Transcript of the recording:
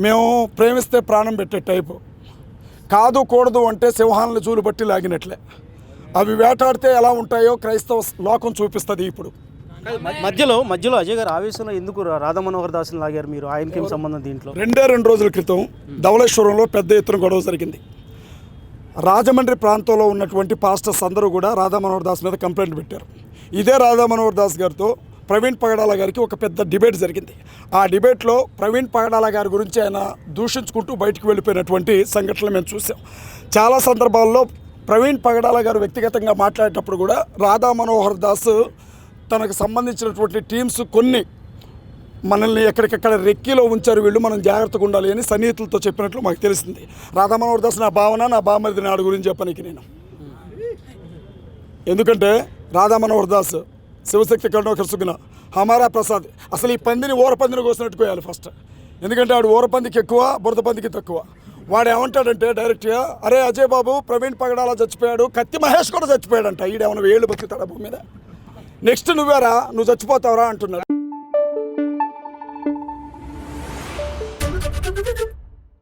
మేము ప్రేమిస్తే ప్రాణం పెట్టే టైపు. కాదు కూడదు అంటే సింహాలను చూలు బట్టి లాగినట్లే. అవి వేటాడితే ఎలా ఉంటాయో క్రైస్తవ లోకం చూపిస్తుంది ఇప్పుడు. మధ్యలో మధ్యలో అజయ్ గారు ఆవేశంలో ఎందుకు రా- రాధా మనోహర్ దాస్ని లాగారు మీరు? ఆయనకి సంబంధం దీంట్లో? రెండే రెండు రోజుల క్రితం ధవళేశ్వరంలో పెద్ద ఎత్తున గొడవ జరిగింది. రాజమండ్రి ప్రాంతంలో ఉన్నటువంటి పాస్టర్స్ అందరూ కూడా రాధా మనోహర్ దాస్ మీద కంప్లైంట్ పెట్టారు. ఇదే రాధా మనోహర్ దాస్ గారితో ప్రవీణ్ పగడాల గారికి ఒక పెద్ద డిబేట్ జరిగింది. ఆ డిబేట్లో ప్రవీణ్ పగడాల గారి గురించి ఆయన దూషించుకుంటూ బయటికి వెళ్ళిపోయినటువంటి సంఘటనలు మేము చూసాం. చాలా సందర్భాల్లో ప్రవీణ్ పగడాల గారు వ్యక్తిగతంగా మాట్లాడేటప్పుడు కూడా రాధా మనోహర్ దాస్ తనకు సంబంధించినటువంటి టీమ్స్ కొన్ని మనల్ని ఎక్కడికక్కడ రెక్కిలో ఉంచారు వీళ్ళు మనం జాగ్రత్తగా ఉండాలి అని సన్నిహితులతో చెప్పినట్లు మాకు తెలిసింది. రాధా మనోహర్ దాస్ నా భావన నా బామరిది నాడు గురించి చెప్పనికి నేను. ఎందుకంటే రాధా మనోహర్ దాస్ శివశక్తి కరుణోకర్ సుగుణ హమారా ప్రసాద్. అసలు ఈ పందిని ఊర పందిని కోసినట్టు కోయాలి ఫస్ట్. ఎందుకంటే ఆడు ఊర పందికి ఎక్కువ బురద పందికి తక్కువ. వాడు ఏమంటాడంటే డైరెక్ట్గా అరే అజయ్ బాబు ప్రవీణ్ పగడాల చచ్చిపోయాడు కత్తి మహేష్ కూడా చచ్చిపోయాడంట. ఈడేమన్నా ఏళ్ళు బతుకుతాడా భూమి మీద? నెక్స్ట్ నువ్వేరా నువ్వు చచ్చిపోతావరా అంటున్నాడు.